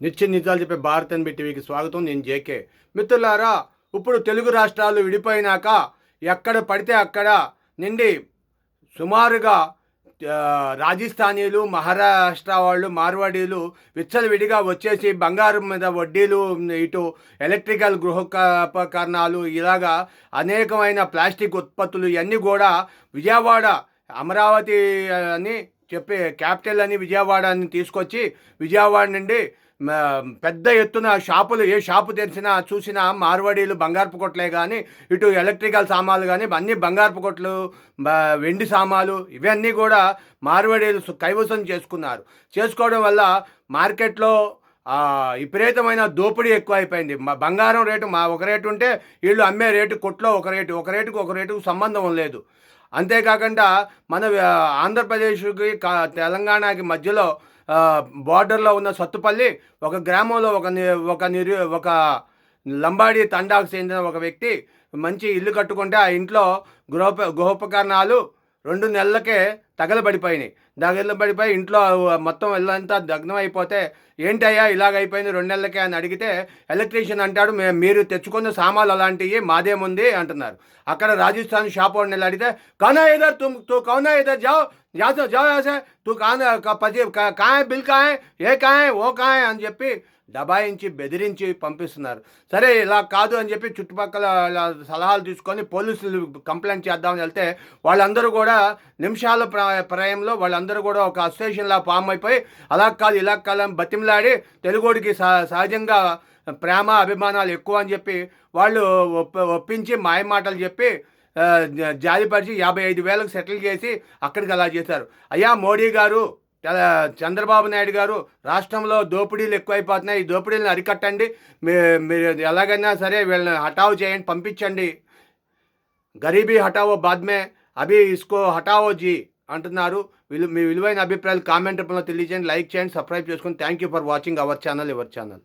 నిత్య నిజాలు చెప్పే భారత్ ఎన్బి టీవీకి స్వాగతం నేను జేకే. మిత్రులారా ఇప్పుడు తెలుగు రాష్ట్రాలు విడిపోయినాక ఎక్కడ పడితే అక్కడ నిండి సుమారుగా రాజస్థానీలు మహారాష్ట్ర వాళ్ళు మార్వాడీలు విచ్చలవిడిగా వచ్చేసి బంగారం మీద వడ్డీలు ఇటు ఎలక్ట్రికల్ గృహోపకరణాలు ఇలాగా అనేకమైన ప్లాస్టిక్ ఉత్పత్తులు ఇవన్నీ కూడా విజయవాడ అమరావతి అని చెప్పే క్యాపిటల్ అని విజయవాడ అని తీసుకొచ్చి విజయవాడ నుండి పెద్ద ఎత్తున షాపులు ఏ షాపు తెరిచినా చూసినా మార్వాడీలు బంగారపు కొట్లే కానీ ఇటు ఎలక్ట్రికల్ సామాన్లు కానీ అన్ని బంగారపు కొట్లు వెండి సామాన్లు ఇవన్నీ కూడా మార్వాడీలు కైవసం చేసుకున్నారు. చేసుకోవడం వల్ల మార్కెట్లో విపరీతమైన దోపిడీ ఎక్కువ అయిపోయింది బంగారం రేటు మా ఒక రేటు ఉంటే వీళ్ళు అమ్మే రేటు కొట్లో ఒక రేటు ఒక రేటుకు ఒక రేటుకు సంబంధం లేదు. అంతేకాకుండా మన ఆంధ్రప్రదేశ్కి కా- తెలంగాణకి మధ్యలో బార్డర్లో ఉన్న సత్తుపల్లి ఒక గ్రామంలో ఒక ఒక నిరు ఒక లంబాడి తండాకు చెందిన ఒక వ్యక్తి మంచి ఇల్లు కట్టుకుంటే ఆ ఇంట్లో గృహోప గృహోపకరణాలు రెండు నెలలకే తగలబడిపోయినాయి. తగలబడిపోయి ఇంట్లో మొత్తం ఇల్లంతా దగ్నం అయిపోతే ఏంటయ్యా ఇలాగ అయిపోయింది రెండు నెలలకే అని అడిగితే ఎలక్ట్రీషియన్ అంటాడు "మే- మీరు తెచ్చుకున్న సామాన్లు అలాంటివి మాదేముంది? అంటున్నారు. అక్కడ రాజస్థాన్ షాప్ వాడిని వెళ్ళి అడిగితే కౌనా ఏదో తుమ్ తూ కౌనా ఇధర్ జావ్ జాతో జావ్ యాసే తూ కాన పది కాయ బిల్ కాయ ఏ కాయ ఓ కాయ అని చెప్పి దబాయించి బెదిరించి పంపిస్తున్నారు. సరే ఇలా కాదు అని చెప్పి చుట్టుపక్కల సలహాలు తీసుకొని పోలీసులు కంప్లైంట్ చేద్దామని వెళ్తే వాళ్ళందరూ కూడా నిమిషాల ప్రా ప్రాయంలో వాళ్ళందరూ కూడా ఒక అసోసియేషన్లా ఫామ్ అయిపోయి అలా కాదు ఇలా కాదు అని బతిమలాడి తెలుగుడికి సహ- సహజంగా ప్రేమ అభిమానాలు ఎక్కువ అని చెప్పి వాళ్ళు ఒప్ప ఒప్పించి మాయమాటలు చెప్పి జాలిపరిచి యాభై ఐదు వేలకు సెటిల్ చేసి అక్కడికి అలా చేశారు. అయ్యా మోడీ గారు చంద్రబాబు నాయుడు గారు రాష్ట్రంలో దోపిడీలు ఎక్కువైపోతున్నాయి. ఈ దోపిడీలను అరికట్టండి. మీ మీరు ఎలాగైనా సరే వీళ్ళని హఠావు చేయండి పంపించండి. గరీబీ హఠావో బాద్మే అభి ఇస్కో హఠావో జీ. అంటున్నారు. మీ విలువైన అభిప్రాయాలు కామెంట్ రూపంలో తెలియజేయండి. లైక్ చేయండి సబ్స్క్రైబ్ చేసుకుని thank you for watching our channel ever channel.